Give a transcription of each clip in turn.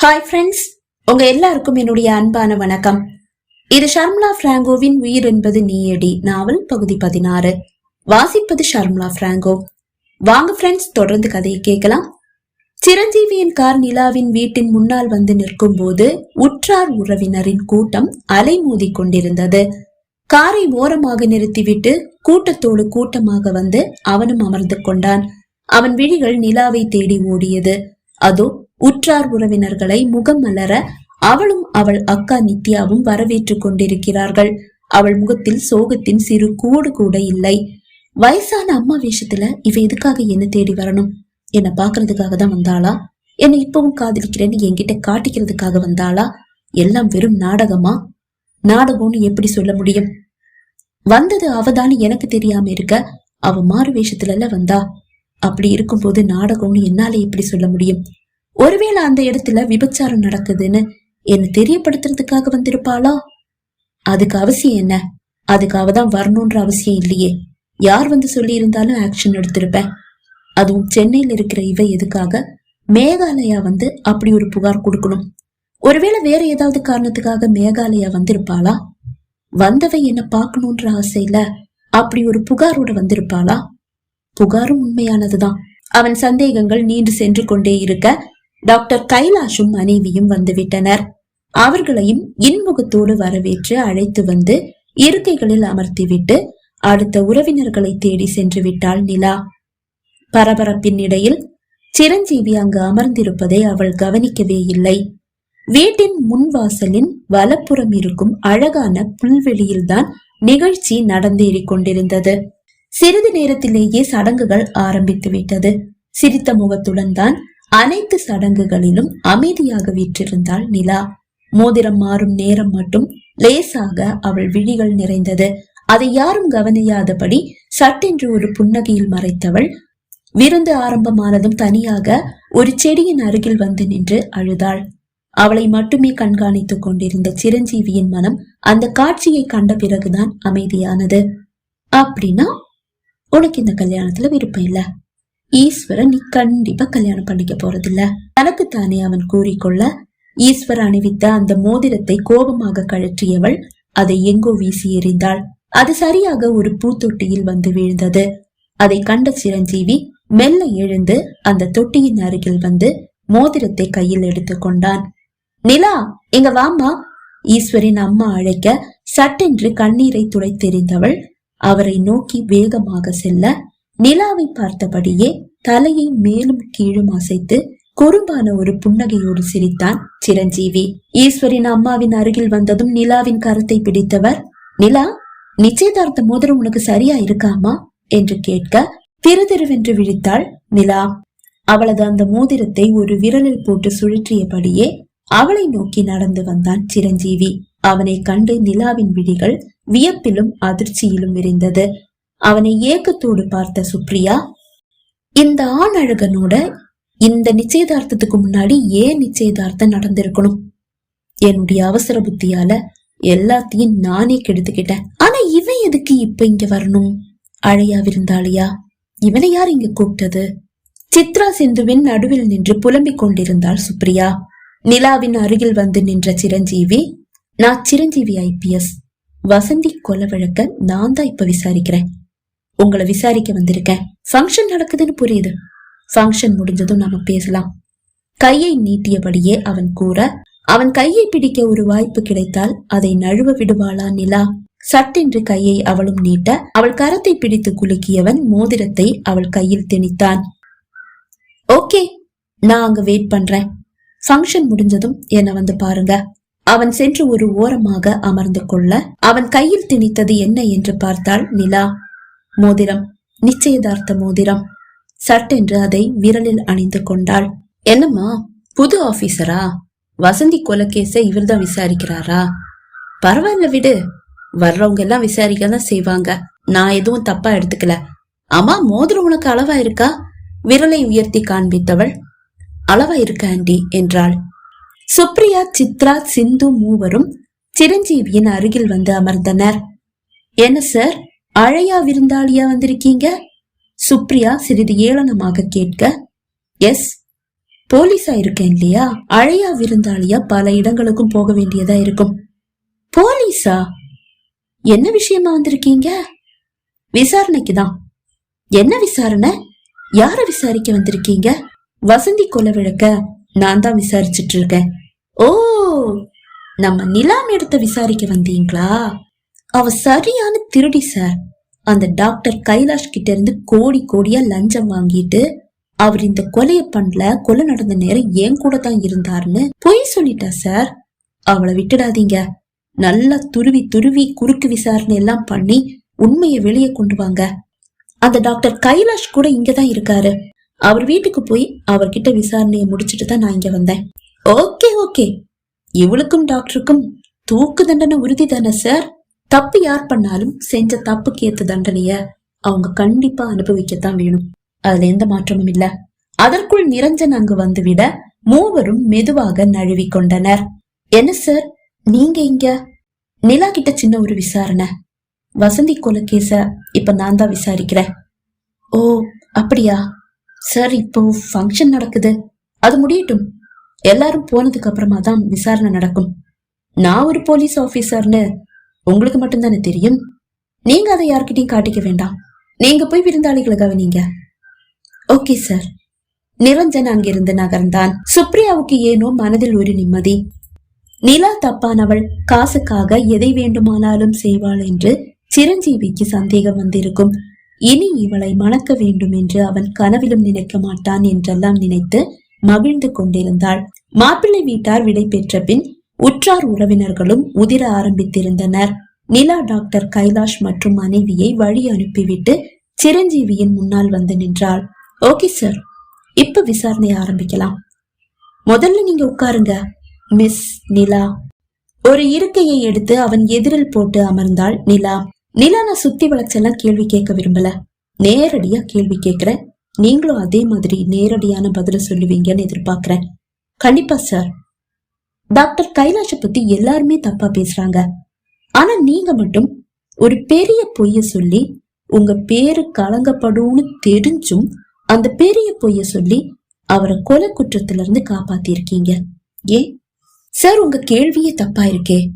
Hi friends உங்க எல்லாருக்கும் என்னுடைய அன்பான வணக்கம். இது ஷர்மிளா பிராங்கோவின் உயிர் என்பது நீயடி நாவல் பகுதி பதினாறு. வாசிப்பது ஷர்மிளா பிராங்கோ. வாங்க ஃப்ரெண்ட்ஸ் தொடர்ந்து கதையை கேட்கலாம். சிரஞ்சீவியின் கார் நிலாவின் வீட்டின் முன்னால் வந்து நிற்கும் போது உற்றார் உறவினரின் கூட்டம் அலைமோதி கொண்டிருந்தது. காரை ஓரமாக நிறுத்திவிட்டு கூட்டத்தோடு கூட்டமாக வந்து அவனும் அமர்ந்து கொண்டான். அவன் விழிகள் நிலாவை தேடி ஓடியது. அதோ உற்றார் உறவினர்களை முகம் மலர அவளும் அவள் அக்கா நித்யாவும் வரவேற்றுக் கொண்டிருக்கிறார்கள். அவள் முகத்தில் சோகத்தின் சிறு கூடு கூட இல்லை. வயசான அம்மா வேஷத்துல இவ எதுக்காக என்ன தேடி வரணும்? என்ன பாக்குறதுக்காக தான் வந்தாளா? என்னை இப்பவும் காதலிக்கிறேன்னு என்கிட்ட காட்டிக்கிறதுக்காக வந்தாளா? எல்லாம் வெறும் நாடகமா? நாடகம்னு எப்படி சொல்ல முடியும்? வந்தது அவதான்னு எனக்கு தெரியாம இருக்க அவ மாறு வேஷத்துல வந்தா. அப்படி இருக்கும்போது நாடகம்னு என்னால எப்படி சொல்ல முடியும்? ஒருவேளை அந்த இடத்துல விபச்சாரம் நடக்குதுன்னு என்ன தெரியப்படுத்துறதுக்காக வந்திருப்பாளா? அதுக்கு அவசியம் என்ன? அதுக்காக தான் வரணும்ன்ற அவசியம் இல்லையே. யார் வந்து சொல்லியிருந்தாலும் ஆக்ஷன் எடுத்திருப்பேன். அதுவும் சென்னையில் இருக்கிற இவ எதுக்காக மேகாலயா வந்து அப்படி ஒரு புகார் கொடுக்கணும். ஒருவேளை வேற ஏதாவது காரணத்துக்காக மேகாலயா வந்திருப்பாளா? வந்தவை என்ன பார்க்கணுன்ற ஆசையில அப்படி ஒரு புகாரோட வந்திருப்பாளா? புகாரும் உண்மையானதுதான். அவன் சந்தேகங்கள் நீண்டு சென்று கொண்டே இருக்க டாக்டர் கைலாஷும் மனைவியும் வந்துவிட்டனர். அவர்களையும் இன்முகத்தோடு வரவேற்று அழைத்து வந்து இருக்கைகளில் அமர்த்திவிட்டு அடுத்த உறவினர்களை தேடி சென்று விட்டாள் நிலா. பரபரப்பின் இடையில் சிரஞ்சீவி அங்கு அமர்ந்திருப்பதை அவள் கவனிக்கவே இல்லை. வீட்டின் முன்வாசலின் வலப்புறம் இருக்கும் அழகான புல்வெளியில்தான் நிகழ்ச்சி நடந்தேறிக் கொண்டிருந்தது. சிறிது நேரத்திலேயே சடங்குகள் ஆரம்பித்து விட்டது சிரித்த முகத்துடன் தான் அனைத்து சடங்குகளிலும் அமைதியாக விற்றிருந்தாள் நிலா. மோதிரம் மாறும் நேரம் மட்டும் லேசாக அவள் விழிகள் நிறைந்தது. அதை யாரும் கவனியாதபடி சட்டென்று ஒரு புன்னகையில் மறைத்தவள் விருந்து ஆரம்பமானதும் தனியாக ஒரு செடியின் அருகில் வந்து நின்று அழுதாள். அவளை மட்டுமே கண்காணித்துக் கொண்டிருந்த சிரஞ்சீவியின் மனம் அந்த காட்சியை கண்ட பிறகுதான் அமைதியானது. அப்படின்னா உனக்கு இந்த கல்யாணத்துல விருப்பம் இல்ல. ஈஸ்வரன் நீ கண்டிப்பா கல்யாணம் பண்ணிக்க போறதில்ல. தனக்குத்தானே அவன் கூறிக்கொள்ள ஈஸ்வர் அணிவித்த அந்த மோதிரத்தை கோபமாக கழற்றியவள் அதை எங்கோ வீசி எறிந்தாள். அது சரியாக ஒரு பூத்தொட்டியில் வந்து வீழ்ந்தது. அதை கண்ட சிரஞ்சீவி மெல்ல எழுந்து அந்த தொட்டியின் அருகில் வந்து மோதிரத்தை கையில் எடுத்துக்கொண்டான் நிலா எங்க வாமா ஈஸ்வரின் அம்மா அழைக்க சட்டென்று கண்ணீரை துடைத்தெறிந்தவள் அவரை நோக்கி வேகமாக செல்ல நிலாவை பார்த்தபடியே தலையை மேலும் கீழும் அசைத்து குறும்பான ஒரு புன்னகையோடு சிரித்தான் சிரஞ்சீவி. ஈஸ்வரின் அம்மாவின் அருகில் வந்ததும் நிலாவின் கரத்தை பிடித்தவர் நிலா நிச்சயதார்த்த மோதிரம் உனக்கு சரியா இருக்காமா? என்று கேட்க திருதிருவென்று விழித்தாள் நிலா. அவளது அந்த மோதிரத்தை ஒரு விரலில் போட்டு சுழற்றியபடியே அவளை நோக்கி நடந்து வந்தான் சிரஞ்சீவி. அவனை கண்டு நிலாவின் விழிகள் வியப்பிலும் அதிர்ச்சியிலும் விரிந்தது. அவனை ஏக்கத்தோடு பார்த்த சுப்ரியா இந்த ஆண் அழகனோட இந்த நிச்சயதார்த்தத்துக்கு முன்னாடி ஏன் நிச்சயதார்த்தம் நடந்திருக்கணும்? என்னுடைய அவசர புத்தியால எல்லாத்தையும் நானே கெடுத்துக்கிட்டேன். ஆனா இவன் எதுக்கு இப்ப இங்க வரணும்? அழையா விருந்தாளியா இவனை யார் இங்க கூப்பிட்டது? சித்ரா சிந்துவின் நடுவில் நின்று புலம்பிக் கொண்டிருந்தாள் சுப்ரியா. நிலாவின் அருகில் வந்து நின்ற சிரஞ்சீவி நான் சிரஞ்சீவி ஐபிஎஸ் வசந்தி கொலை வழக்க நான் தான் இப்ப விசாரிக்கிறேன். உங்களை விசாரிக்க வந்திருக்கேன். ஃபங்க்ஷன் நடக்குதுன்னு புரியுது. ஃபங்க்ஷன் முடிஞ்சதும் நாம பேசலாம். கையை நீட்டியபடியே அவன் கூற அவன் கையை பிடிக்க ஒரு வாய்ப்பு கிடைத்தால் அதை நழுவ விடுவாளா நிலா? சட்டென்று கையை அவளும் நீட்ட அவள் கரத்தை பிடித்து குலுக்கியவன் மோதிரத்தை அவள் கையில் திணித்தான். ஓகே நான் அங்க வெயிட் பண்றேன். ஃபங்க்ஷன் முடிஞ்சதும் என்ன வந்து பாருங்க. அவன் சென்று ஒரு ஓரமாக அமர்ந்து கொள்ள அவன் கையில் திணித்தது என்ன என்று பார்த்தாள் நிலா. மோதிரம். நிச்சயதார்த்த மோதிரம். சட்டென்று அதை விரலில் அணிந்து கொண்டாள். என்னம்மா புது ஆபீசரா? வசந்தி கொலகேச இவர்தான் விசாரிக்கிறாரா? பரவாயில்ல விடு. வர்றவங்க எல்லாம் விசாரிக்க தான் செய்வாங்க. நான் எதுவும் தப்பா எடுத்துக்கல. ஆமா மோதிரம் உனக்கு அளவா இருக்கா? விரலை உயர்த்தி காண்பித்தவள். அளவா இருக்க ஆண்டி என்றாள். சுப்ரியா சித்ரா சிந்து மூவரும் சிரஞ்சீவியின் அருகில் வந்து அமர்ந்தனர். என்ன சார்? அழையா விருந்தாளியா வந்திருக்கீங்க? சுப்ரியா சிறிது ஏளனமாக கேட்க எஸ் போலீஸா இருக்கேன் இல்லையா? அழையா விருந்தாளியா பல இடங்களுக்கும் போக வேண்டியதா இருக்கும். போலீஸா? என்ன விஷயமா வந்திருக்கீங்க? விசாரணைக்கு தான் என்ன விசாரணை? யார விசாரிக்க வந்திருக்கீங்க? வசந்தி கொலை விளக்க நான் தான் விசாரிச்சிட்டு இருக்கேன். ஓ நம்ம நிலாம் எடுத்த விசாரிக்க வந்தீங்களா? அவ சரியான திருடி சார் அந்த டாக்டர் கைலாஷ் கிட்ட இருந்து கோடி கோடியா லஞ்சம் வாங்கிட்டு அவர் இந்த கொலைய பண்ணல கொலை நடந்த நேரம் என் கூட தான் இருந்தாருன்னு பொய் சொல்லிட்டா சார் அவளை விட்டுடாதீங்க. நல்லா துருவி துருவி குறுக்கு விசாரணை எல்லாம் பண்ணி உண்மையை வெளியே கொண்டு வாங்க. அந்த டாக்டர் கைலாஷ் கூட இங்கதான் இருக்காரு. அவர் வீட்டுக்கு போய் அவர்கிட்ட விசாரணையை முடிச்சிட்டு தான் நான் இங்க வந்தேன். Okay okay. இவளுக்கும் டாக்டருக்கும் தூக்கு தண்டனை உறுதி தானே சார் தப்பு யார் பண்ணாலும் செஞ்ச தப்புக்கு ஏத்த தண்டனைய அவங்க கண்டிப்பா அனுபவிக்கத்தான் வேணும். அதுல எந்த மாற்றமும் இல்ல. அதற்குள் நிரஞ்சன் அங்கு வந்துவிட மூவரும் மெதுவாக நழுவி கொண்டனர். என்ன சார் நீங்க இங்க? நிலா கிட்ட சின்ன ஒரு விசாரணை. வசந்தி கொலகேச இப்ப நான் தான் விசாரிக்கிறேன். ஓ அப்படியா? சார் இப்போ ஃபங்க்ஷன் நடக்குது. அது முடியட்டும். எல்லாரும் போனதுக்கு அப்புறமா தான் விசாரணை நடக்கும். நான் ஒரு போலீஸ் ஆபீசர்னு உங்களுக்கு மட்டும்தானே தெரியும்? நீங்க அதை யார்கிட்டையும் காட்டிக்க வேண்டாம். நீங்க போய் விருந்தாளிகளை கவனிங்க. ஓகே சார் நிரஞ்சன் அங்கிருந்து நகர்ந்தான். சுப்ரியாவுக்கு ஏனோ மனதில் ஒரு நிம்மதி. நிலா தப்பானவள் காசுக்காக எதை வேண்டுமானாலும் செய்வாள் என்று சிரஞ்சீவிக்கு சந்தேகம் வந்திருக்கும். இனி இவளை மணக்க வேண்டும் என்று அவன் கனவிலும் நினைக்க மாட்டான் என்றெல்லாம் நினைத்து மகிழ்ந்து கொண்டிருந்தாள். மாப்பிள்ளை வீட்டார் விடை பெற்ற பின் உற்றார் உறவினர்களும் உதிர ஆரம்பித்திருந்தனர். நிலா டாக்டர் கைலாஷ் மற்றும் மனைவியை வழி அனுப்பிவிட்டு சிரஞ்சீவியின் முன்னால் வந்து நின்றாள். Okay sir. இப்ப விசாரணை ஆரம்பிக்கலாம். முதல்ல நீங்க உட்காருங்க மிஸ் நிலா. ஒரு இருக்கையை எடுத்து அவன் எதிரில் போட்டு அமர்ந்தாள் நிலா. நிலா நான் சுத்தி வளைச்செல்லாம் கேள்வி கேட்க விரும்பல. நேரடியா கேள்வி கேட்கிறேன். நீங்களும் அதே மாதிரி நேரடியான பதில சொல்லுவீங்கன்னு எதிர்பார்க்கிறேன். கண்டிப்பா சார். டாக்டர் கைலாஷ பத்தி எல்லாருமே தப்பா பேசுறாங்க. ஆனா நீங்க மட்டும் ஒரு பெரிய பொய்ய சொல்லி உங்க பேரு கலங்கப்படும்னு தெரிஞ்சும் அந்த பெரிய பொய்ய சொல்லி அவரை கொலை குற்றத்துல இருந்து காப்பாத்திருக்கீங்க. ஏன் சார் உங்க கேள்வியே தப்பா இருக்கே.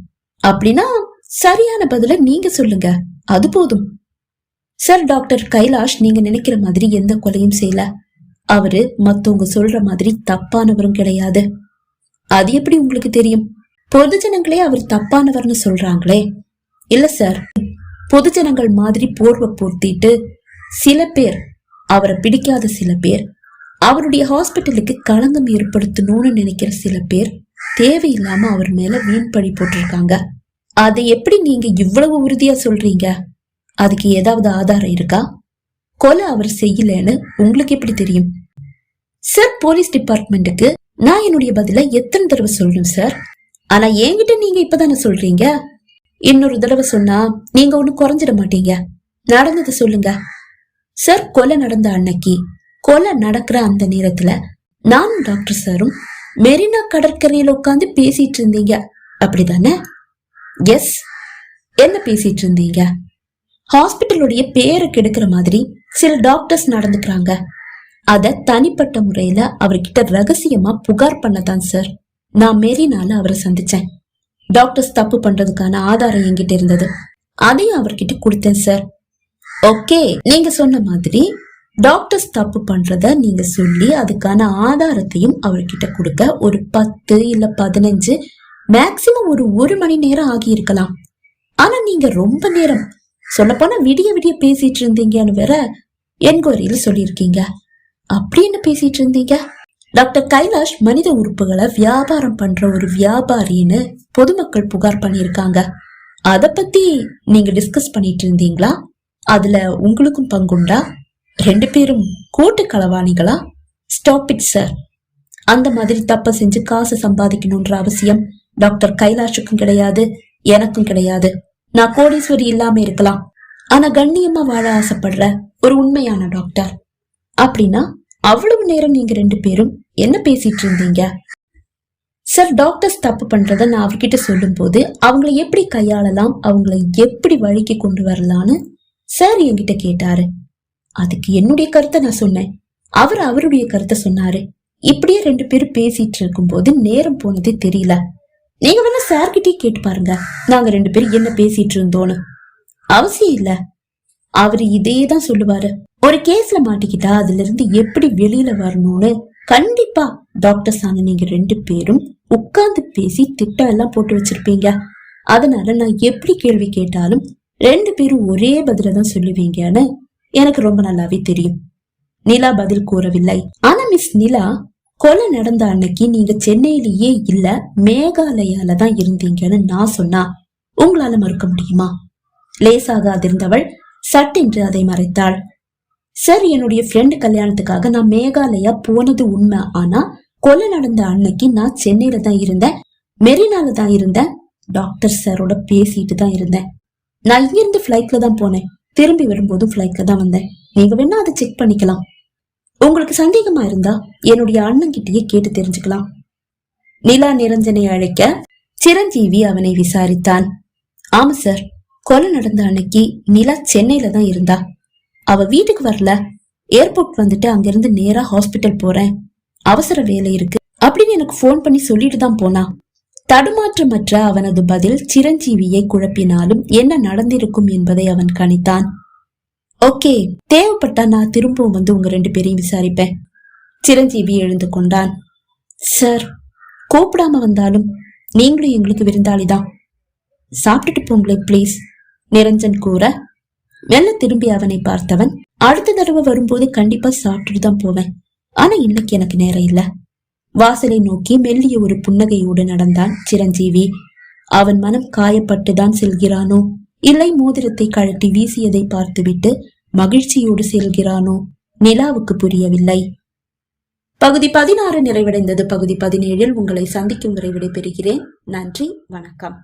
அப்படின்னா சரியான பதில நீங்க சொல்லுங்க. அது போதும். சார் டாக்டர் கைலாஷ் நீங்க நினைக்கிற மாதிரி எந்த கொலையும் செய்யல. அவரு மத்தவங்க சொல்ற மாதிரி தப்பானவரும் கிடையாது. அது எப்படி உங்களுக்கு தெரியும்? பொதுஜனங்களே அவர் தப்பானவர்னு சொல்றாங்களே. இல்ல சார் பொதுஜனங்கள் மாதிரி போர்வை போர்த்திட்டு சில பேர் அவரை பிடிக்காத சில பேர் அவருடைய ஹாஸ்பிட்டலுக்கு களங்கம் ஏற்படுத்தணும்னு நினைக்கிற சில பேர் தேவையில்லாம அவர் மேல வீண் பழி போட்டிருக்காங்க. அதை எப்படி நீங்க இவ்வளவு உறுதியா சொல்றீங்க? அதுக்கு ஏதாவது ஆதாரம் இருக்கா? கொலை அவர் செய்யலன்னு உங்களுக்கு எப்படி தெரியும்? சார் போலீஸ் டிபார்ட்மெண்ட்டுக்கு நான் என்னுடைய பதில எத்தனை தடவை சொல்லணும் சார் ஆனா என்கிட்ட நீங்க இப்பதானே சொல்றீங்க? இன்னொரு தடவை சொன்னா நீங்க ஒண்ணு குறைஞ்சிட மாட்டீங்க. நடந்ததை சொல்லுங்க. சார் கொலை நடந்த அன்னைக்கு கொலை நடக்கிற அந்த நேரத்துல நானும் டாக்டர் சாரும் மெரினா கடற்கரையில உட்காந்து பேசிட்டு இருந்தீங்க. அப்படிதானே? எஸ் என்ன பேசிட்டு இருந்தீங்க? ஹாஸ்பிட்டலுடைய பேரை கெடுக்கிற மாதிரி சில டாக்டர்ஸ் நடந்துக்கிறாங்க. அத தனிப்பட்ட முறையில அவர்கிட்ட ரகசியமா புகார் பண்ணதான் சார் நான் மேரினால அவரை சந்திச்சேன். டாக்டர்ஸ் தப்பு பண்றதுக்கான ஆதாரம் என்கிட்ட இருந்தது. அதையும் அவர்கிட்ட கொடுத்தேன் சார் ஓகே நீங்க சொன்ன மாதிரி டாக்டர்ஸ் தப்பு பண்றத நீங்க சொல்லி அதுக்கான ஆதாரத்தையும் அவர்கிட்ட கொடுக்க ஒரு பத்து இல்ல பதினஞ்சு மேக்சிமம் ஒரு ஒரு மணி நேரம் ஆகி இருக்கலாம். ஆனா நீங்க ரொம்ப நேரம் சொல்லப்போனா விடிய விடிய பேசிட்டு இருந்தீங்கன்னு வேற என்கொயரியில சொல்லியிருக்கீங்க. அப்படி என்ன பேசிட்டு இருந்தீங்க? டாக்டர் கைலாஷ் மனித உறுப்புகளை வியாபாரம் பண்ற ஒரு வியாபாரின்னு பொதுமக்கள் புகார் பண்ணியிருக்காங்க. அத பத்தி நீங்க டிஸ்கஸ் பண்ணிட்டு இருந்தீங்களா? அதுல உங்களுக்கும் பங்குண்டா? ரெண்டு பேரும் கூட்டு களவாணிகளா? ஸ்டாப் இட் சார் அந்த மாதிரி தப்ப செஞ்சு காசு சம்பாதிக்கணும்ன்ற அவசியம் டாக்டர் கைலாஷுக்கும் கிடையாது எனக்கும் கிடையாது. நான் கோடீஸ்வரி இல்லாம இருக்கலாம். ஆனா கண்ணியமா வாழ ஆசைப்படுற ஒரு உண்மையான டாக்டர். அப்படின்னா அவ்வளவு நேரம் நீங்க ரெண்டு பேரும் என்ன பேசிட்டு இருந்தீங்க? சார் டாக்டர்ஸ் தப்பு பண்றத நான் அவர்கிட்ட சொல்லும் போது அவங்கள எப்படி கையாளலாம்? அவங்கள எப்படி வழிக்கு கொண்டு வரலான்னு சார் என்கிட்ட கேட்டாரு. அதுக்கு என்னுடைய கருத்தை நான் சொன்னேன். அவர் அவருடைய கருத்தை சொன்னாரு. இப்படியே ரெண்டு பேரும் பேசிட்டு இருக்கும்போது நேரம் போனதே தெரியல. நீங்க வேணா சார்கிட்டயே கேட்டு பாருங்க. நாங்க ரெண்டு பேரும் என்ன பேசிட்டு இருந்தோன்னு அவசியம் இல்ல. அவரு இதே தான் சொல்லுவாரு. ஒரு கேஸ்ல மாட்டிக்கிட்டா அதுல இருந்து எப்படி வெளியில வரணும்னு கண்டிப்பா டாக்டர்ஸ் ஆன நீங்க ரெண்டு பேரும் உட்கார்ந்து பேசி திட்டம் எல்லாம் போட்டு வச்சிருப்பீங்க. அதனால நான் எப்படி கேள்வி கேட்டாலும் ரெண்டு பேரும் ஒரே பதில தான் சொல்லுவீங்கன்னு எனக்கு ரொம்ப நல்லாவே தெரியும். நிலா பதில் கூறவில்லை. ஆனா மிஸ் நிலா கொலை நடந்த அன்னைக்கு நீங்க சென்னையிலேயே இல்ல மேகாலயால தான் இருந்தீங்கன்னு நான் சொன்னா உங்களால மறுக்க முடியுமா? லேசாக அதிர்ந்தவள் சட்டென்று அதை மறைத்தாள். சார் என்னுடைய ஃப்ரெண்டு கல்யாணத்துக்காக நான் மேகாலயா போனது உண்மை. ஆனா கொலை நடந்த அன்னைக்கு நான் சென்னையில தான் இருந்தேன். மெரினால தான் இருந்தேன். டாக்டர் சாரோட பேசிட்டு தான் இருந்தேன். நான் இங்கிருந்து ஃபிளைட்ல தான் போனேன். திரும்பி வரும்போது ஃபிளைட்ல தான் வந்தேன். நீங்க வேணா அதை செக் பண்ணிக்கலாம். உங்களுக்கு சந்தேகமா இருந்தா என்னுடைய அண்ணங்கிட்டயே கேட்டு தெரிஞ்சுக்கலாம். நிலா நிரஞ்சனை அழைக்க சிரஞ்சீவி அவனை விசாரித்தான். ஆமா சார் கொலை நடந்த அன்னைக்கு நிலா சென்னையில தான் இருந்தா. அவ வீட்டுக்கு வரல. ஏர்போர்ட் வந்துட்டு அங்கிருந்து நேரா ஹாஸ்பிட்டல் போறேன். அவசர வேலை இருக்கு. அப்படின்னு எனக்கு ஃபோன் பண்ணி சொல்லிட்டு தான் போனா. தடுமாற்றமற்ற அவனது பதில் சிரஞ்சீவியை குழப்பினாலும் என்ன நடந்திருக்கும் என்பதை அவன் கணித்தான். ஓகே தேவைப்பட்டா நான் திரும்பவும் வந்து உங்க ரெண்டு பேரையும் விசாரிப்பேன். சிரஞ்சீவி எழுந்து கொண்டான். சார் கூப்பிடாம வந்தாலும் நீங்களும் எங்களுக்கு விருந்தாளிதான். சாப்பிட்டுட்டு போங்களே ப்ளீஸ் நிரஞ்சன் கூற. மெல்ல திரும்பி அவனை பார்த்தவன் அடுத்த தடவை வரும்போது கண்டிப்பா சாப்பிட்டுட்டு தான் போவேன். ஆனா இன்னைக்கு எனக்கு நேரம் இல்ல. வாசலை நோக்கி மெல்லிய ஒரு புன்னகையோடு நடந்தான் சிரஞ்சீவி. அவன் மனம் காயப்பட்டுதான் செல்கிறானோ? இல்லை மோதிரத்தை கழட்டி வீசியதை பார்த்துவிட்டு மகிழ்ச்சியோடு செல்கிறானோ? நிலாவுக்கு புரியவில்லை. பகுதி பதினாறு நிறைவடைந்தது. பகுதி பதினேழில் உங்களை சந்திக்கும் வரை விடைபெறுகிறேன். நன்றி வணக்கம்.